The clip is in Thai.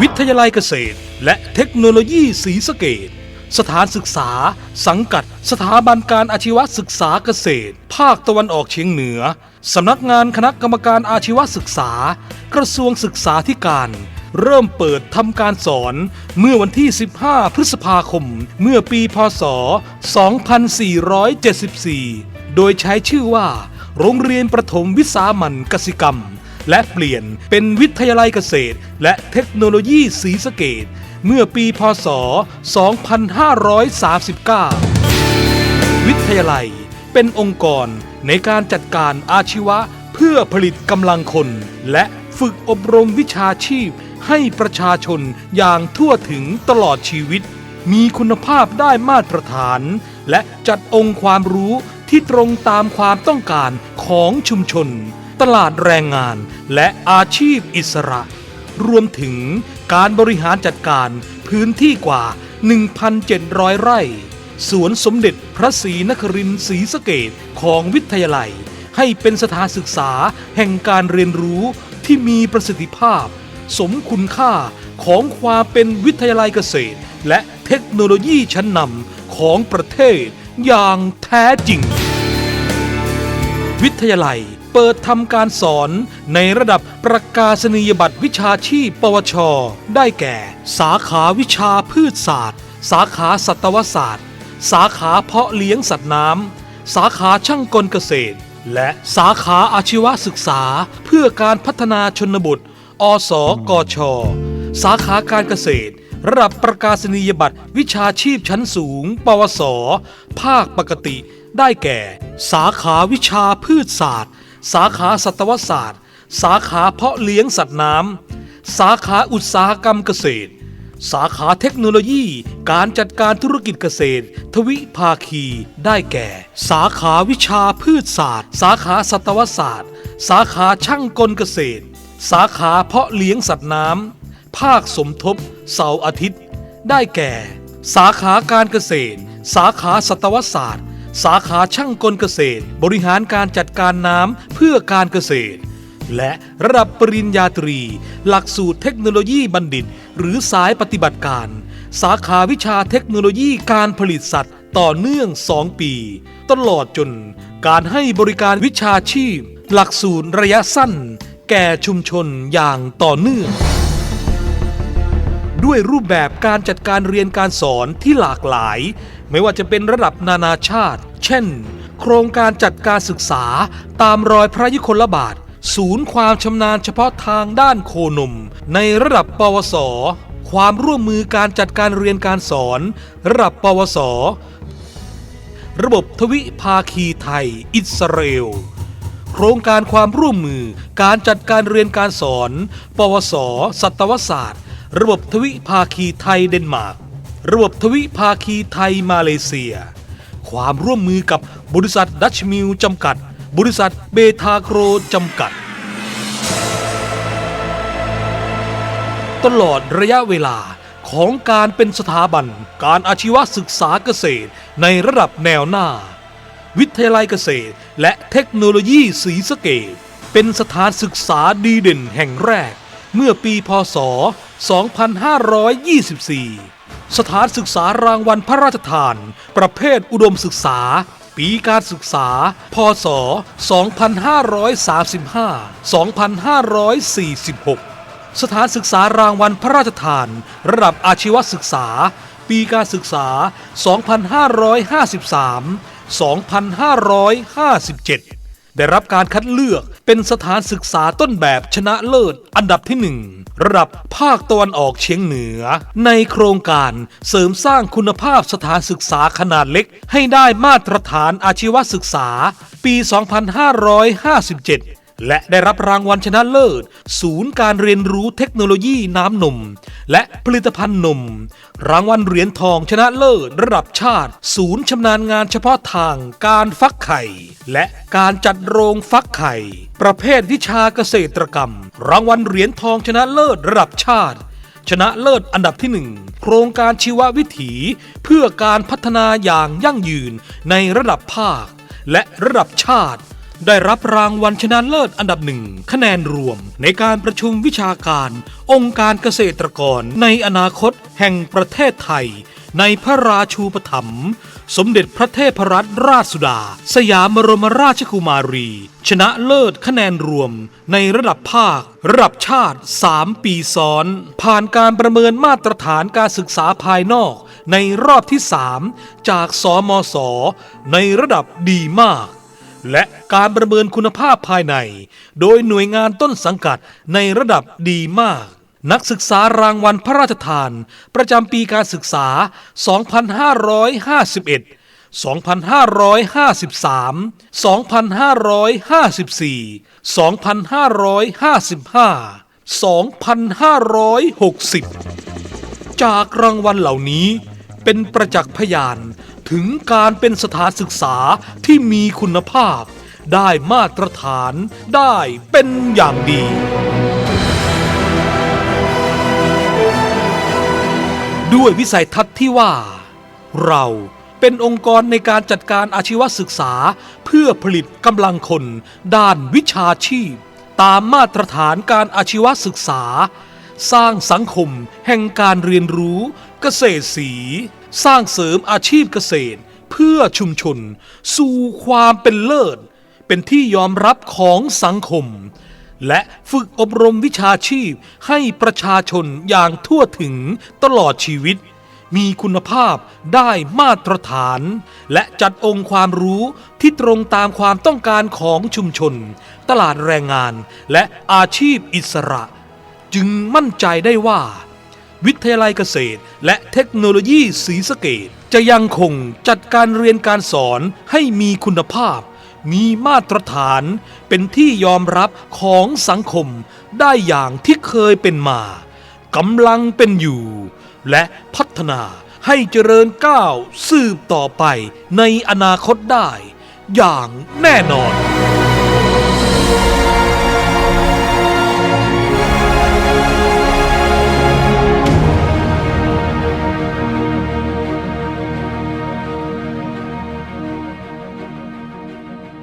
วิทยาลัยเกษตร และเทคโนโลยีศรีสะเกดสถานศึกษา สังกัด สถาบันการอาชีวศึกษาเกษตร ภาคตะวันออกเฉียงเหนือ สำนักงานคณะกรรมการอาชีวศึกษา กระทรวงศึกษาธิการ เริ่มเปิดทำการสอนเมื่อวันที่ 15 พฤษภาคม เมื่อปีพศ 2474 โดยใช้ชื่อว่า โรงเรียนประถมวิสามัญกสิกรรม และเปลี่ยนเป็นวิทยาลัยเกษตร และเทคโนโลยีศรีสะเกดเมื่อปีพศ 2539 วิทยาลัยเป็นองค์กรในการจัดการอาชีวะเพื่อผลิตกำลังคน และฝึกอบรมวิชาชีพให้ประชาชนอย่างทั่วถึงตลอดชีวิต มีคุณภาพได้มาตรฐาน และจัดองค์ความรู้ที่ตรงตามความต้องการของชุมชน ตลาดแรงงานและอาชีพอิสระ รวมถึงการบริหารจัดการพื้นที่กว่า 1,700 ไร่ สวนสมเด็จพระศรีนครินทร์ศรีสะเกดของวิทยาลัย ให้เป็นสถานศึกษาแห่งการเรียนรู้ที่มีประสิทธิภาพ สมคุณค่าของความเป็นวิทยาลัยเกษตร และเทคโนโลยีชั้นนำของประเทศอย่างแท้จริง วิทยาลัย เปิดทำการสอนในระดับประกาศนียบัตรวิชาชีพ ปวช ได้แก่ สาขาวิชาพืชศาสตร์ สาขาสัตวศาสตร์ สาขาเพาะเลี้ยงสัตว์น้ำ สาขาช่างกลเกษตร และสาขาอาชีวศึกษาเพื่อการพัฒนาชนบท อสกช สาขาการเกษตรระดับประกาศนียบัตรวิชาชีพชั้นสูง ปวส ภาคปกติ ได้แก่ สาขาวิชาพืชศาสตร์ สาขาสัตวศาสตร์ สาขาเพาะเลี้ยงสัตว์น้ำ สาขาอุตสาหกรรมเกษตร สาขาเทคโนโลยี การจัดการธุรกิจเกษตร ทวิภาคี ได้แก่ สาขาวิชาพืชศาสตร์ สาขาสัตวศาสตร์ สาขาช่างกลเกษตร สาขาเพาะเลี้ยงสัตว์น้ำ ภาคสมทบ เสาร์อาทิตย์ ได้แก่ สาขาการเกษตร สาขาสัตวศาสตร์ สาขาช่างกลเกษตร บริหารการจัดการน้ำเพื่อการเกษตร และระดับปริญญาตรี หลักสูตรเทคโนโลยีบัณฑิต หรือสายปฏิบัติการ สาขาวิชาเทคโนโลยีการผลิตสัตว์ ต่อเนื่อง 2 ปี ตลอดจน การให้บริการวิชาชีพ หลักสูตรระยะสั้น แก่ชุมชนอย่างต่อเนื่องด้วยรูปแบบการจัดการเรียนการสอนที่หลากหลาย ไม่ว่าจะเป็นระดับนานาชาติ เช่น โครงการจัดการศึกษาตามรอยพระยุคลบาท ศูนย์ความชำนาญเฉพาะทางด้านโคนม ในระดับปวส ความร่วมมือการจัดการเรียนการสอน ระดับปวส ระบบทวิภาคีไทย อิสราเอลโครงการความร่วมมือการจัดการเรียนการสอน ปวส สัตวศาสตร์ ระบบทวิภาคีไทยเดนมาร์ก ระบบทวิภาคีไทยมาเลเซีย ความร่วมมือกับบริษัทดัชมิลจำกัด บริษัทเบทาโกรจำกัด ตลอดระยะเวลาของการเป็นสถาบันการอาชีวศึกษาเกษตรในระดับแนวหน้า วิทยาลัยเกษตรและเทคโนโลยีศรีสะเกดเป็นสถานศึกษาดีเด่นแห่งแรก เมื่อปีพศ 2524 สถานศึกษารางวัลพระราชทาน ประเภทอุดมศึกษา ปีการศึกษา พศ 2535-2546 สถานศึกษารางวัลพระราชทาน ระดับอาชีวศึกษา ปีการศึกษา 2553-2557 ได้รับการคัดเลือกเป็นสถานศึกษาต้นแบบชนะเลิศ อันดับที่1ระดับภาคตะวันออกเฉียงเหนือ ในโครงการเสริมสร้างคุณภาพสถานศึกษาขนาดเล็ก ให้ได้มาตรฐานอาชีวศึกษา ปี 2557 และได้รับรางวัลชนะเลิศ ศูนย์การเรียนรู้เทคโนโลยีน้ำนม และผลิตภัณฑ์นม รางวัลเหรียญทองชนะเลิศ ระดับชาติ ศูนย์ชำนาญงานเฉพาะทางการฟักไข่ และการจัดโรงฟักไข่ ประเภทวิชาเกษตรกรรม รางวัลเหรียญทองชนะเลิศระดับชาติ ชนะเลิศอันดับที่ 1 โครงการชีววิถี เพื่อการพัฒนาอย่างยั่งยืนในระดับภาค และระดับชาติ ได้รับรางวัลชนะเลิศอันดับหนึ่งคะแนนรวม ในการประชุมวิชาการ องค์การเกษตรกรในอนาคตแห่งประเทศไทย ในพระราชูปถัมภ์สมเด็จพระเทพรัตนราชสุดา สยามบรมราชกุมารี ชนะเลิศคะแนนรวม ในระดับภาค ระดับชาติ 3 ปีซ้อน ผ่านการประเมินมาตรฐานการศึกษาภายนอก ในรอบที่ 3 จากสมศในระดับดีมาก และการประเมินคุณภาพภายใน โดยหน่วยงานต้นสังกัดในระดับดีมาก นักศึกษารางวัลพระราชทาน ประจำปีการศึกษา 2551 2553 2554 2555 2560 จากรางวัลเหล่านี้เป็นประจักษ์พยาน ถึงการเป็นสถานศึกษาที่มีคุณภาพ ได้มาตรฐานได้เป็นอย่างดี ด้วยวิสัยทัศน์ที่ว่า เราเป็นองค์กรในการจัดการอาชีวศึกษา เพื่อผลิตกำลังคน ด้านวิชาชีพ ตามมาตรฐานการอาชีวศึกษา สร้างสังคมแห่งการเรียนรู้เกษตรศรี สร้างเสริมอาชีพเกษตร เพื่อชุมชน สู่ความเป็นเลิศ เป็นที่ยอมรับของสังคม และฝึกอบรมวิชาชีพให้ประชาชนอย่างทั่วถึงตลอดชีวิต มีคุณภาพได้มาตรฐาน และจัดองค์ความรู้ที่ตรงตามความต้องการของชุมชน ตลาดแรงงานและอาชีพอิสระ จึงมั่นใจได้ว่า วิทยาลัยเกษตร และเทคโนโลยีศรีสะเกดจะยังคงจัดการเรียนการสอนให้มีคุณภาพ มีมาตรฐาน เป็นที่ยอมรับของสังคมได้อย่างที่เคยเป็นมากำลังเป็นอยู่ และพัฒนาให้เจริญก้าวสืบต่อไปในอนาคตได้ อย่างแน่นอน